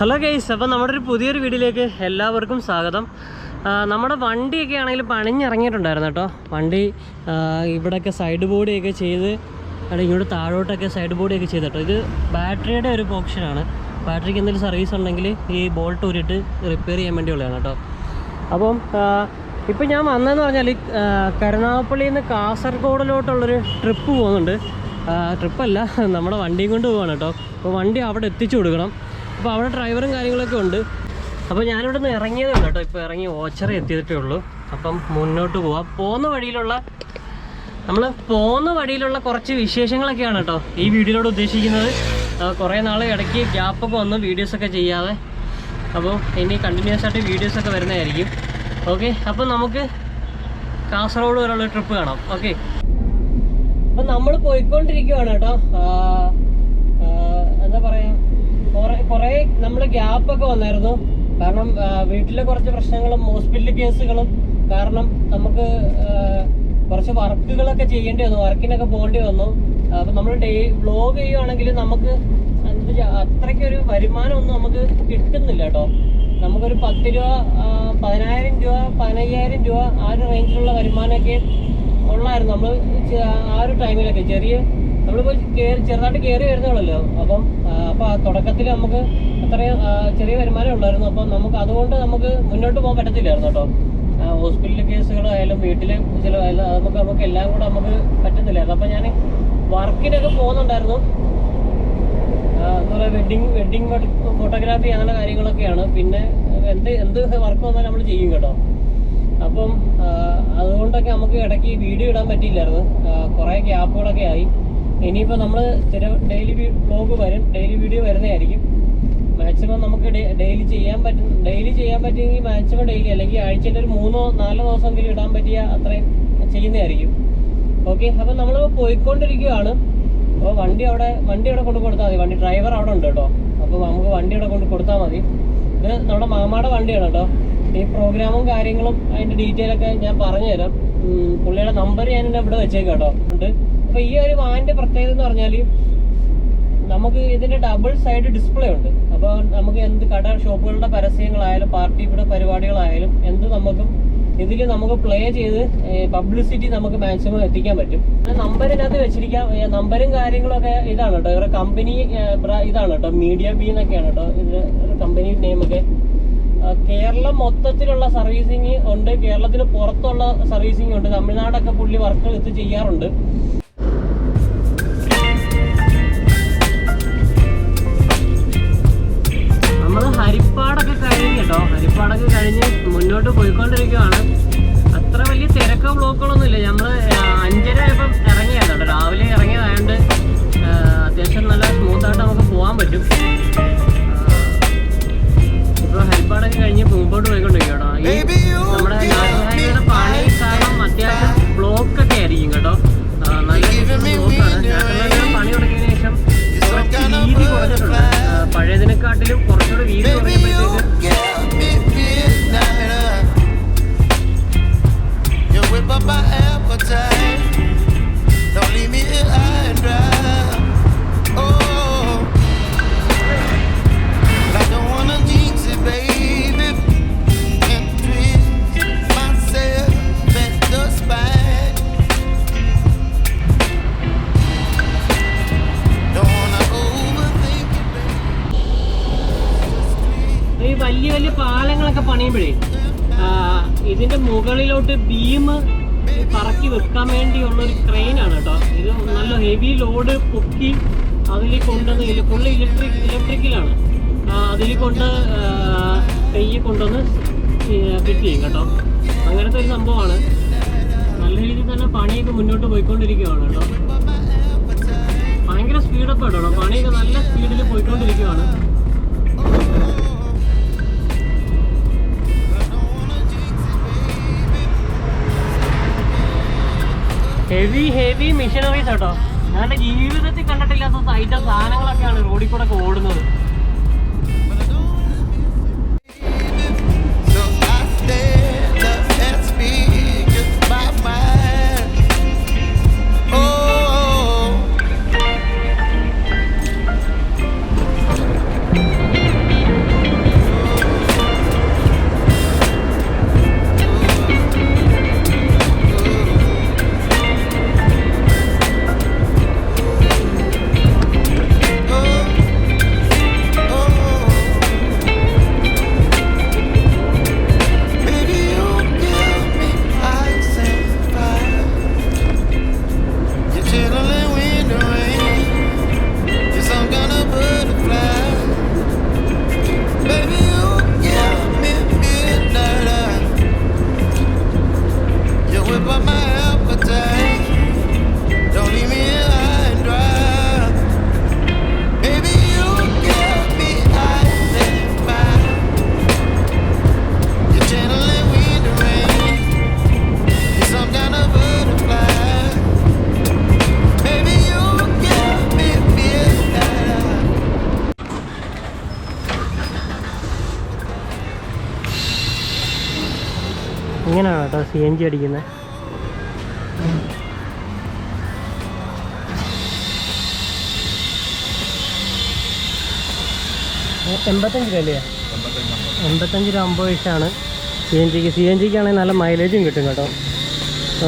Hello guys അപ്പോൾ നമ്മുടെ ഒരു പുതിയൊരു വീഡിയോയിലേക്ക് എല്ലാവർക്കും സ്വാഗതം. നമ്മുടെ വണ്ടിയൊക്കെ ആണെങ്കിൽ പണിഞ്ഞിറങ്ങിയിട്ടുണ്ടായിരുന്നു കേട്ടോ. വണ്ടി ഇവിടെയൊക്കെ സൈഡ് ബോഡിയൊക്കെ ചെയ്ത് ഇങ്ങോട്ട് താഴോട്ടൊക്കെ സൈഡ് ബോഡിയൊക്കെ ചെയ്ത് കേട്ടോ. ഇത് ബാറ്ററിയുടെ ഒരു പോക്ഷനാണ് ബാറ്ററിക്ക് എന്തെങ്കിലും സർവീസ് ഉണ്ടെങ്കിൽ ഈ ബോൾട്ട് ഊരിയിട്ട് റിപ്പയർ ചെയ്യാൻ വേണ്ടിയുള്ളതാണ് കേട്ടോ. അപ്പം ഇപ്പം ഞാൻ വന്നതെന്ന് പറഞ്ഞാൽ കരുനാഗപ്പള്ളിയിൽ നിന്ന് കാസർഗോഡിലോട്ടുള്ളൊരു ട്രിപ്പ് പോകുന്നുണ്ട്. ട്രിപ്പല്ല നമ്മുടെ വണ്ടിയും കൊണ്ട് പോവാണ് കേട്ടോ. അപ്പോൾ വണ്ടി അവിടെ എത്തിച്ചു കൊടുക്കണം. അപ്പോൾ അവിടെ ഡ്രൈവറും കാര്യങ്ങളൊക്കെ ഉണ്ട്. അപ്പോൾ ഞാനിവിടെ നിന്ന് ഇറങ്ങിയതേ ഉള്ളൂ കേട്ടോ. ഇപ്പോൾ ഇറങ്ങി ഓച്ചറ എത്തിയിട്ടേ ഉള്ളൂ. അപ്പം മുന്നോട്ട് പോവാം. പോകുന്ന വഴിയിലുള്ള നമ്മൾ പോകുന്ന വഴിയിലുള്ള കുറച്ച് വിശേഷങ്ങളൊക്കെയാണ് കേട്ടോ ഈ വീഡിയോയിലൂടെ ഉദ്ദേശിക്കുന്നത്. കുറേ നാൾ ഇടയ്ക്ക് ഗ്യാപ്പൊക്കെ വന്ന് വീഡിയോസൊക്കെ ചെയ്യാതെ. അപ്പോൾ ഇനി കണ്ടിന്യൂസ് ആയിട്ട് വീഡിയോസൊക്കെ വരുന്നതായിരിക്കും. ഓക്കെ അപ്പോൾ നമുക്ക് കാസർഗോഡ് വരെയുള്ള ട്രിപ്പ് കാണാം. ഓക്കെ അപ്പം നമ്മൾ പോയിക്കൊണ്ടിരിക്കുവാണ് കേട്ടോ. എന്താ പറയാ? കുറെ നമ്മൾ നമ്മൾ ഗ്യാപ്പൊക്കെ വന്നായിരുന്നു. കാരണം വീട്ടിലെ കുറച്ച് പ്രശ്നങ്ങളും ഹോസ്പിറ്റൽ കേസുകളും കാരണം നമുക്ക് കുറച്ച് വർക്കുകളൊക്കെ ചെയ്യേണ്ടി വന്നു വർക്കിനൊക്കെ പോകേണ്ടി വന്നു. അപ്പം നമ്മൾ ഡേ വ്ലോഗ് ചെയ്യുവാണെങ്കിൽ നമുക്ക് അത്രയ്ക്കൊരു വരുമാനമൊന്നും നമുക്ക് കിട്ടുന്നില്ല കേട്ടോ. നമുക്കൊരു പത്ത് രൂപ പതിനായിരം രൂപ പതിനയ്യായിരം രൂപ ആ ഒരു റേഞ്ചിലുള്ള വരുമാനമൊക്കെ ഉള്ളായിരുന്നു. നമ്മൾ ആ ഒരു ടൈമിലൊക്കെ ചെറിയ നമ്മളിപ്പോൾ കയറി ചെറുതായിട്ട് കയറി വരുന്നതാണല്ലോ. അപ്പം അപ്പൊ അപ്പോൾ തുടക്കത്തിൽ നമുക്ക് അത്രയും ചെറിയ വരുമാനം ഉള്ളായിരുന്നു അപ്പം നമുക്ക് അതുകൊണ്ട് നമുക്ക് മുന്നോട്ട് പോകാൻ പറ്റത്തില്ലായിരുന്നു കേട്ടോ. ഹോസ്പിറ്റൽ കേസുകളായാലും വീട്ടിലെ ചിലവായാലും നമുക്ക് നമുക്ക് എല്ലാം കൂടെ നമുക്ക് പറ്റത്തില്ലായിരുന്നു. അപ്പം ഞാൻ വർക്കിനൊക്കെ പോകുന്നുണ്ടായിരുന്നു. എന്താ വെഡിങ് വെഡിങ് ഫോട്ടോഗ്രാഫി അങ്ങനെ കാര്യങ്ങളൊക്കെയാണ്. പിന്നെ എന്ത് എന്ത് വർക്ക് വന്നാലും നമ്മൾ ചെയ്യും കേട്ടോ. അപ്പം അതുകൊണ്ടൊക്കെ നമുക്ക് ഇടയ്ക്ക് വീഡിയോ ഇടാൻ പറ്റിയില്ലായിരുന്നു. കുറേ ഗ്യാപ്പുകളൊക്കെ ആയി. ഇനിയിപ്പോൾ നമ്മൾ ചില ഡെയിലി ബ്ലോഗ് വരും ഡെയിലി വീഡിയോ വരുന്നതായിരിക്കും. മാക്സിമം നമുക്ക് ഡെയിലി ചെയ്യാൻ പറ്റും ഡെയിലി ചെയ്യാൻ പറ്റുമെങ്കിൽ മാക്സിമം ഡെയിലി അല്ലെങ്കിൽ ആഴ്ചയിൽ ഒരു മൂന്നോ നാലോ ദിവസമെങ്കിലും ഇടാൻ പറ്റിയ അത്രയും ചെയ്യുന്നതായിരിക്കും. ഓക്കെ അപ്പം നമ്മൾ പോയിക്കൊണ്ടിരിക്കുകയാണ്. അപ്പോൾ വണ്ടി അവിടെ വണ്ടി അവിടെ കൊണ്ട് കൊടുത്താൽ മതി. വണ്ടി ഡ്രൈവർ അവിടെ ഉണ്ട് കേട്ടോ. അപ്പോൾ നമുക്ക് വണ്ടി അവിടെ കൊണ്ട് കൊടുത്താൽ മതി. ഇത് നമ്മുടെ മാമാടെ വണ്ടിയാണ് കേട്ടോ. ഈ പ്രോഗ്രാമും കാര്യങ്ങളും അതിന്റെ ഡീറ്റെയിൽ ഒക്കെ ഞാൻ പറഞ്ഞുതരാം. പുള്ളിയുടെ നമ്പർ ഞാൻ ഇവിടെ വെച്ചേക്കാം കേട്ടോ. ഉണ്ട്. അപ്പോൾ ഈ ഒരു വാനിന്റെ പ്രത്യേകത എന്ന് പറഞ്ഞാൽ നമുക്ക് ഇതിന്റെ ഡബിൾ സൈഡ് ഡിസ്പ്ലേ ഉണ്ട്. അപ്പോൾ നമുക്ക് എന്ത് കട ഷോപ്പുകളുടെ പരസ്യങ്ങളായാലും പാർട്ടിയുടെ പരിപാടികളായാലും എന്ത് നമുക്കും ഇതിൽ നമുക്ക് പ്ലേ ചെയ്ത് പബ്ലിസിറ്റി നമുക്ക് മാക്സിമം എത്തിക്കാൻ പറ്റും. നമ്പറിനകത്ത് വെച്ചിരിക്കാം നമ്പരും കാര്യങ്ങളൊക്കെ ഇതാണ് കേട്ടോ. ഇവരുടെ കമ്പനി ഇതാണ് കേട്ടോ. മീഡിയ ബി എന്നൊക്കെയാണ് കേട്ടോ. ഇതിന്റെ കമ്പനി നെയിമൊക്കെ കേരളം മൊത്തത്തിലുള്ള സർവീസിങ് ഉണ്ട്. കേരളത്തിന് പുറത്തുള്ള സർവീസിങ് ഉണ്ട്. തമിഴ്നാടൊക്കെ പുള്ളി വർക്ക് ഇത് ചെയ്യാറുണ്ട്. മുന്നോട്ട് പോയിക്കൊണ്ടിരിക്കുകയാണ് അത്ര വലിയ തിരക്കോ ബ്ലോക്കുകളൊന്നും ഇല്ല. നമ്മൾ അഞ്ചര ആയപ്പം ഇറങ്ങിയതാണ് കേട്ടോ. രാവിലെ ഇറങ്ങിയതായതുകൊണ്ട് അത്യാവശ്യം നല്ല സ്മൂത്തായിട്ട് നമുക്ക് പോകാൻ പറ്റും. ഇപ്പോൾ ഹെൽപ്പാടൊക്കെ കഴിഞ്ഞ് മുമ്പോട്ട് പോയിക്കൊണ്ടിരിക്കുകയാണോ ഈ നമ്മുടെ നാഷണൽ ഹൈവേയുടെ പണി കാരണം അത്യാവശ്യം ബ്ലോക്കൊക്കെ ആയിരിക്കും കേട്ടോ. നല്ല ബ്ലോക്കാണ് നാഷണൽ ഹൈവേയുടെ പണി തുടങ്ങിയതിന് ശേഷം കുറച്ച് വീതി കുറഞ്ഞിട്ടുണ്ട്. ആ, പാലങ്ങളൊക്കെ പണിയുമ്പോഴേ ഇതിന്റെ മുകളിലോട്ട് ബീം പറക്കി വെക്കാൻ വേണ്ടിയുള്ള ഒരു ക്രെയിനാണ് കേട്ടോ. ഇത് നല്ല ഹെവി ലോഡ് പൊക്കി അതിൽ കൊണ്ടുവന്ന് ഫുള്ള് ഇലക്ട്രിക് ഇലക്ട്രിക്കലാണ് അതിൽ കൊണ്ട് തെയ്യ കൊണ്ടുവന്ന് ഫിറ്റ് ചെയ്യും കേട്ടോ. അങ്ങനത്തെ ഒരു സംഭവമാണ്. നല്ല രീതിയിൽ തന്നെ പണിയൊക്കെ മുന്നോട്ട് പോയിക്കൊണ്ടിരിക്കുകയാണ് കേട്ടോ. ഭയങ്കര സ്പീഡപ്പ് കേട്ടോ പണിയൊക്കെ നല്ല സ്പീഡിൽ പോയിക്കൊണ്ടിരിക്കുകയാണ് ഹെവി ഹെവി മെഷീനറീസ് കേട്ടോ ഞാൻ ജീവിതത്തിൽ കണ്ടിട്ടില്ലാത്ത സൈറ്റ സാധനങ്ങളൊക്കെയാണ് റോഡിൽ കൂടെ ഓടുന്നത്. സി അടിക്കുന്നത്. എൺപത്തഞ്ച് രൂപയല്ലേ? എൺപത്തഞ്ച് രൂപ അമ്പത് പൈസയാണ്. സി എൻ ജിക്ക് സി എൻ ജിക്ക് ആണെങ്കിൽ നല്ല മൈലേജും കിട്ടും കേട്ടോ.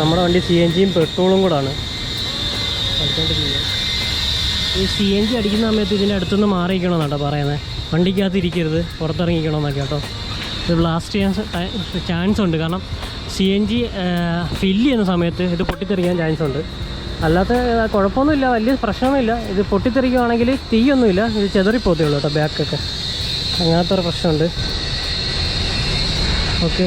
നമ്മുടെ വണ്ടി സി എൻ ജിയും പെട്രോളും കൂടാണ്. ഈ സി എൻ ജി അടിക്കുന്ന സമയത്ത് ഇതിന്റെ അടുത്തുനിന്ന് മാറിയിരിക്കണം കേട്ടോ പറയുന്നത്. വണ്ടിക്കകത്ത് ഇരിക്കരുത് പുറത്തിറങ്ങിക്കണമെന്നൊക്കെ കേട്ടോ. ഇത് ബ്ലാസ്റ്റ് ചെയ്യാൻ ചാൻസ് ഉണ്ട്. കാരണം സി എൻ ജി ഫില്ല് ചെയ്യുന്ന സമയത്ത് ഇത് പൊട്ടിത്തെറിക്കാൻ ചാൻസ് ഉണ്ട്. അല്ലാത്ത കുഴപ്പമൊന്നുമില്ല വലിയ പ്രശ്നമൊന്നുമില്ല. ഇത് പൊട്ടിത്തെറിക്കുകയാണെങ്കിൽ തീയൊന്നുമില്ല ഇത് ചെതറിപ്പോത്തേ ഉള്ളൂ കേട്ടോ ബാക്കൊക്കെ അങ്ങനത്തെ ഒരു പ്രശ്നമുണ്ട്. Okay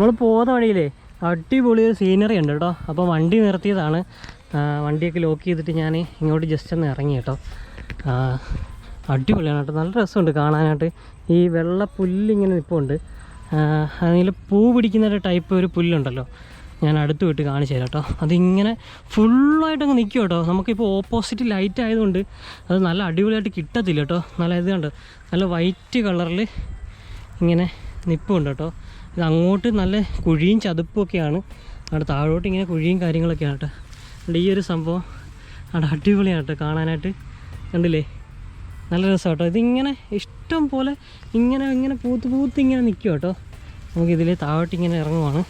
നമ്മൾ പോകുന്ന വഴിയിലേ അടിപൊളി ഒരു സീനറി ഉണ്ട് കേട്ടോ അപ്പോൾ വണ്ടി നിർത്തിയതാണ്. വണ്ടിയൊക്കെ ലോക്ക് ചെയ്തിട്ട് ഞാൻ ഇങ്ങോട്ട് ജസ്റ്റ് ഒന്ന് ഇറങ്ങി കേട്ടോ അടിപൊളിയാണ് കേട്ടോ നല്ല രസമുണ്ട് കാണാനായിട്ട്. ഈ വെള്ള പുല്ലിങ്ങനെ നിൽപ്പുണ്ട് അതിൽ പൂ പിടിക്കുന്ന ഒരു ടൈപ്പ് ഒരു പുല്ലുണ്ടല്ലോ. ഞാൻ അടുത്ത് വിട്ട് കാണിച്ചു തരാം കേട്ടോ അതിങ്ങനെ ഫുള്ളായിട്ട് അങ്ങ് നിൽക്കും കേട്ടോ നമുക്കിപ്പോൾ ഓപ്പോസിറ്റ് ലൈറ്റ് ആയതുകൊണ്ട് അത് നല്ല അടിപൊളിയായിട്ട് കിട്ടത്തില്ല കേട്ടോ നല്ല ഇത് കണ്ടോ? നല്ല വൈറ്റ് കളറിൽ ഇങ്ങനെ നിൽപ്പുണ്ട് കേട്ടോ ഇത് അങ്ങോട്ട് നല്ല കുഴിയും ചതുപ്പും ഒക്കെയാണ് അവിടെ താഴോട്ട് ഇങ്ങനെ കുഴിയും കാര്യങ്ങളൊക്കെയാണ് കേട്ടോ. ഈ ഒരു സംഭവം അവിടെ അടിപൊളിയാണ് കേട്ടോ കാണാനായിട്ട്. കണ്ടില്ലേ? നല്ല രസമാണ് കേട്ടോ. ഇതിങ്ങനെ ഇഷ്ടം പോലെ ഇങ്ങനെ ഇങ്ങനെ പൂത്ത് പൂത്ത് ഇങ്ങനെ നിൽക്കും കേട്ടോ. നമുക്ക് ഇതിൽ താഴോട്ട് ഇങ്ങനെ ഇറങ്ങുവാണ്.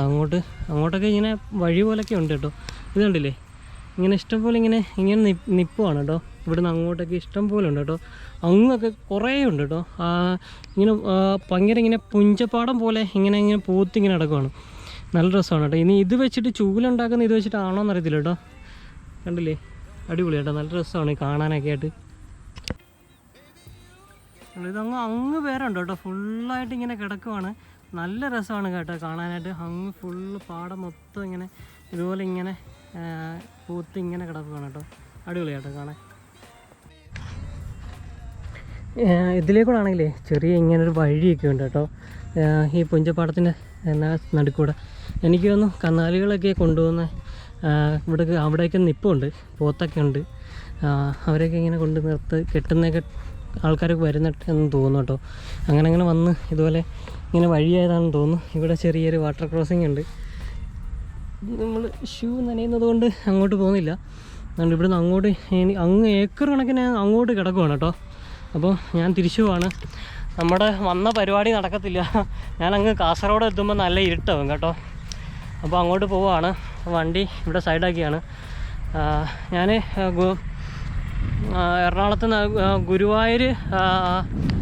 അങ്ങോട്ട് അങ്ങോട്ടൊക്കെ ഇങ്ങനെ വഴി പോലൊക്കെ ഉണ്ട് കേട്ടോ. ഇത് കണ്ടില്ലേ? ഇങ്ങനെ ഇഷ്ടം പോലെ ഇങ്ങനെ ഇങ്ങനെ നിൽപ്പുവാണ് കേട്ടോ. ഇവിടുന്ന് അങ്ങോട്ടൊക്കെ ഇഷ്ടം പോലെ ഉണ്ട് കേട്ടോ. അങ്ങൊക്കെ കുറേ ഉണ്ട് കേട്ടോ. ഇങ്ങനെ ഭയങ്കര ഇങ്ങനെ പുഞ്ചപ്പാടം പോലെ ഇങ്ങനെ ഇങ്ങനെ പൂത്ത് ഇങ്ങനെ നടക്കുവാണ്. നല്ല രസമാണ് കേട്ടോ. ഇനി ഇത് വെച്ചിട്ട് ചൂലുണ്ടാക്കുന്ന ഇത് വെച്ചിട്ടാണോ എന്നറിയത്തില്ല കേട്ടോ. കണ്ടില്ലേ? അടിപൊളി കേട്ടോ. നല്ല രസമാണ് കാണാനൊക്കെ ആയിട്ട്. ഇതങ്ങ് അങ്ങ് പേരുണ്ട് കേട്ടോ. ഫുള്ളായിട്ട് ഇങ്ങനെ കിടക്കുവാണ്. നല്ല രസമാണ് കേട്ടോ കാണാനായിട്ട്. അങ്ങ് ഫുള്ള് പാടം മൊത്തം ഇങ്ങനെ ഇതുപോലെ ഇങ്ങനെ പൂത്ത് ഇങ്ങനെ കിടക്കുവാണ് കേട്ടോ. അടിപൊളി കേട്ടോ കാണാൻ. ഇതിലേക്കൂടെ ആണെങ്കിലേ ചെറിയ ഇങ്ങനൊരു വഴിയൊക്കെ ഉണ്ട് കേട്ടോ. ഈ പുഞ്ചപ്പാടത്തിന്റെ നടുക്കൂടെ. എനിക്ക് തോന്നുന്നു കന്നാലികളൊക്കെ കൊണ്ടുപോകുന്ന ഇവിടെ അവിടെയൊക്കെ നിപ്പുണ്ട് പോത്തൊക്കെ ഉണ്ട്. അവരെയൊക്കെ ഇങ്ങനെ കൊണ്ട് നിർത്ത് കെട്ടുന്നൊക്കെ ആൾക്കാരൊക്കെ വരുന്നിട്ട് എന്ന് തോന്നുന്നു കേട്ടോ. അങ്ങനെ അങ്ങനെ വന്ന് ഇതുപോലെ ഇങ്ങനെ വഴിയായതാണെന്ന് തോന്നുന്നു. ഇവിടെ ചെറിയൊരു വാട്ടർ ക്രോസിംഗ് ഉണ്ട്. നമ്മൾ ഷൂ നനയുന്നത് കൊണ്ട് അങ്ങോട്ട് പോകുന്നില്ല. അതുകൊണ്ട് ഇവിടുന്ന് അങ്ങോട്ട് അങ്ങ് ഏക്കർ കണക്കിന് അങ്ങോട്ട് കിടക്കുവാണ് കേട്ടോ. അപ്പോൾ ഞാൻ തിരിച്ചു പോവാണ്. നമ്മുടെ വന്ന പരിപാടി നടക്കത്തില്ല. ഞാൻ അങ്ങ് കാസർഗോഡ് എത്തുമ്പോൾ നല്ല ഇരുട്ടാവും കേട്ടോ. അപ്പോൾ അങ്ങോട്ട് പോവുകയാണ് വണ്ടി ഇവിടെ സൈഡാക്കിയാണ്. ഞാൻ എറണാകുളത്ത് നിന്ന് ഗുരുവായൂർ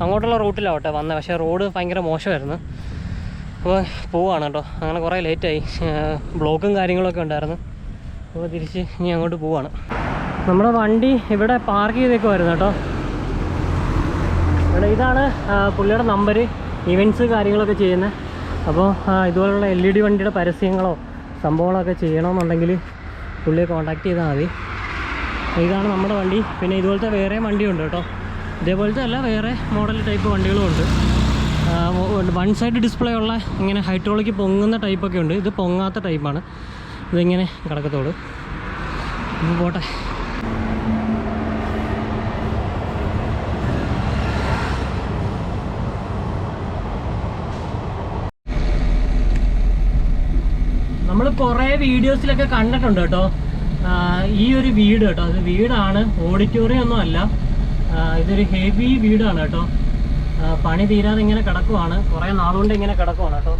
അങ്ങോട്ടുള്ള റൂട്ടിലാവട്ടെ വന്നത് പക്ഷേ റോഡ് ഭയങ്കര മോശമായിരുന്നു. അപ്പോൾ പോവുകയാണ് കേട്ടോ. അങ്ങനെ കുറേ ലേറ്റായി. ബ്ലോക്കും കാര്യങ്ങളൊക്കെ ഉണ്ടായിരുന്നു. അപ്പോൾ തിരിച്ച് ഇനി അങ്ങോട്ട് പോവുകയാണ് നമ്മുടെ വണ്ടി ഇവിടെ പാർക്ക് ചെയ്തേക്കുമായിരുന്നു കേട്ടോ. ഇവിടെ ഇതാണ് പുള്ളിയുടെ നമ്പർ ഇവന്റ്സ് കാര്യങ്ങളൊക്കെ ചെയ്യുന്നത്. അപ്പോൾ ഇതുപോലുള്ള എൽ ഇ ഡി വണ്ടിയുടെ പരസ്യങ്ങളോ സംഭവങ്ങളൊക്കെ ചെയ്യണമെന്നുണ്ടെങ്കിൽ പുള്ളിയെ കോൺടാക്ട് ചെയ്താൽ മതി. ഇതാണ് നമ്മുടെ വണ്ടി. പിന്നെ ഇതുപോലത്തെ വേറെ വണ്ടിയുണ്ട് കേട്ടോ. ഇതേപോലത്തെ അല്ല വേറെ മോഡൽ ടൈപ്പ് വണ്ടികളും ഉണ്ട്. വൺ സൈഡ് ഡിസ്പ്ലേ ഉള്ള ഇങ്ങനെ ഹൈഡ്രോളിക്ക് പൊങ്ങുന്ന ടൈപ്പൊക്കെ ഉണ്ട്. ഇത് പൊങ്ങാത്ത ടൈപ്പാണ് ഇതിങ്ങനെ കിടക്കത്തോളൂ പോട്ടെ. നമ്മൾ കുറേ വീഡിയോസിലൊക്കെ കണ്ടിട്ടുണ്ട് കേട്ടോ. ഈ ഒരു വീട് കേട്ടോ. അത് വീടാണ് ഓഡിറ്റോറിയം ഒന്നും അല്ല. ഇതൊരു ഹെവി വീടാണ് കേട്ടോ. പണി തീരാതെ ഇങ്ങനെ കിടക്കുവാണ്. കുറേ നാളുകൊണ്ട് ഇങ്ങനെ കിടക്കുവാണ് കേട്ടോ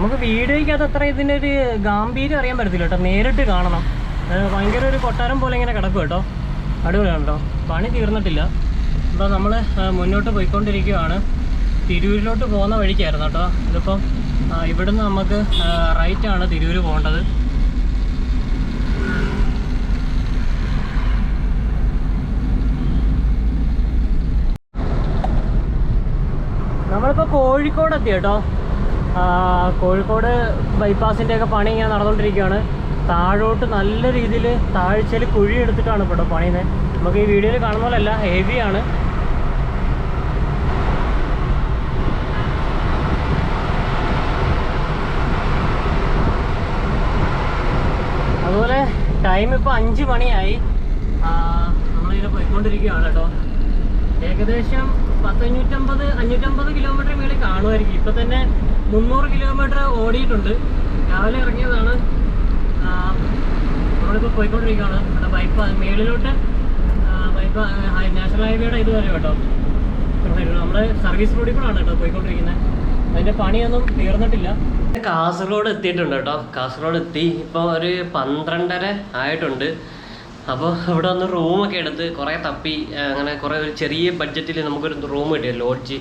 നമുക്ക് വീഡിയോയ്ക്കകത്ത് അത്ര ഇതിനൊരു ഗാംഭീര്യം അറിയാൻ പറ്റത്തില്ല കേട്ടോ. നേരിട്ട് കാണണം. ഭയങ്കര ഒരു കൊട്ടാരം പോലെ ഇങ്ങനെ കിടക്കും കേട്ടോ. അടിപൊളിയാണ് കേട്ടോ പണി തീർന്നിട്ടില്ല. അപ്പോൾ നമ്മൾ മുന്നോട്ട് പോയിക്കൊണ്ടിരിക്കുകയാണ് തിരൂരിലോട്ട് പോകുന്ന വഴിക്കായിരുന്നു കേട്ടോ. ഇതിപ്പം ഇവിടുന്ന് നമുക്ക് റൈറ്റ് ആണ് തിരൂർ പോകേണ്ടത്. നമ്മളിപ്പോൾ കോഴിക്കോട് എത്തി കേട്ടോ. കോഴിക്കോട് ബൈപ്പാസിന്റെ ഒക്കെ പണി ഇങ്ങനെ നടന്നുകൊണ്ടിരിക്കുകയാണ്. താഴോട്ട് നല്ല രീതിയിൽ താഴ്ചയിൽ കുഴി എടുത്തിട്ടാണ് ഇപ്പോൾ പണിയുന്നത് നമുക്ക് ഈ വീഡിയോയിൽ കാണുന്ന പോലെയല്ല ഹെവിയാണ് അതുപോലെ ടൈം ഇപ്പോൾ അഞ്ച് മണിയായി. നമ്മളിങ്ങനെ പോയിക്കൊണ്ടിരിക്കുകയാണ് കേട്ടോ. ഏകദേശം പത്തഞ്ഞൂറ്റമ്പത് അഞ്ഞൂറ്റമ്പത് കിലോമീറ്റർ മേളിൽ കാണുമായിരിക്കും. ഇപ്പം തന്നെ മുന്നൂറ് കിലോമീറ്റർ ഓടിയിട്ടുണ്ട്. രാവിലെ ഇറങ്ങിയതാണ്. നമ്മളിപ്പോൾ പോയിക്കൊണ്ടിരിക്കുകയാണ്. അവിടെ ബൈപ്പ് മേളിലോട്ട് ബൈപ്പ് നാഷണൽ ഹൈവേയുടെ ഇത് വരെ കേട്ടോ നമ്മുടെ സർവീസ് റോഡിൽ കൂടെയാണ് കേട്ടോ പോയിക്കൊണ്ടിരിക്കുന്നത്. അതിന്റെ പണിയൊന്നും തീർന്നിട്ടില്ല. കാസർഗോഡ് എത്തിയിട്ടുണ്ട് കേട്ടോ. കാസർഗോഡ് എത്തി. ഇപ്പോൾ ഒരു പന്ത്രണ്ടര ആയിട്ടുണ്ട്. അപ്പോൾ ഇവിടെ ഒന്ന് റൂമൊക്കെ എടുത്ത് കുറേ തപ്പി അങ്ങനെ കുറേ ഒരു ചെറിയ ബഡ്ജറ്റിൽ നമുക്കൊരു റൂം കിട്ടിയ ലോഡ്ജ്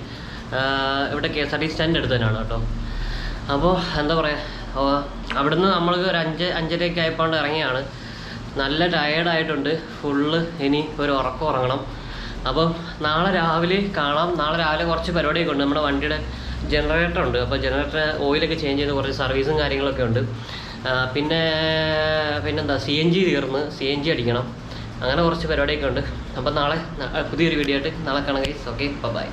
ഇവിടെ K S R T stand അടുത്ത് തന്നെയാണ് കേട്ടോ. അപ്പോൾ എന്താ പറയുക അവിടുന്ന് നമ്മൾ ഒരു അഞ്ച് അഞ്ചരയൊക്കെ ആയപ്പോൾ ഇറങ്ങിയാണ്. നല്ല ടയേർഡായിട്ടുണ്ട് ഫുള്ള് ഇനി ഒരു ഉറക്കം ഉറങ്ങണം. അപ്പം നാളെ രാവിലെ കാണാം. നാളെ രാവിലെ കുറച്ച് പരിപാടിയൊക്കെ ഉണ്ട്. നമ്മുടെ വണ്ടിയുടെ ജനറേറ്റർ ഉണ്ട്. അപ്പോൾ ജനറേറ്റർ ഓയിലൊക്കെ ചേഞ്ച് ചെയ്ത് കുറച്ച് സർവീസും കാര്യങ്ങളൊക്കെ ഉണ്ട്. പിന്നെ പിന്നെന്താ സി എൻ ജി തീർന്ന്. സി എൻ ജി അടിക്കണം. അങ്ങനെ കുറച്ച് പരിപാടിയൊക്കെ ഉണ്ട്. അപ്പം നാളെ പുതിയൊരു വീഡിയോ ആയിട്ട് നാളെ കാണാം ഗൈസ് ഓക്കെ ബൈ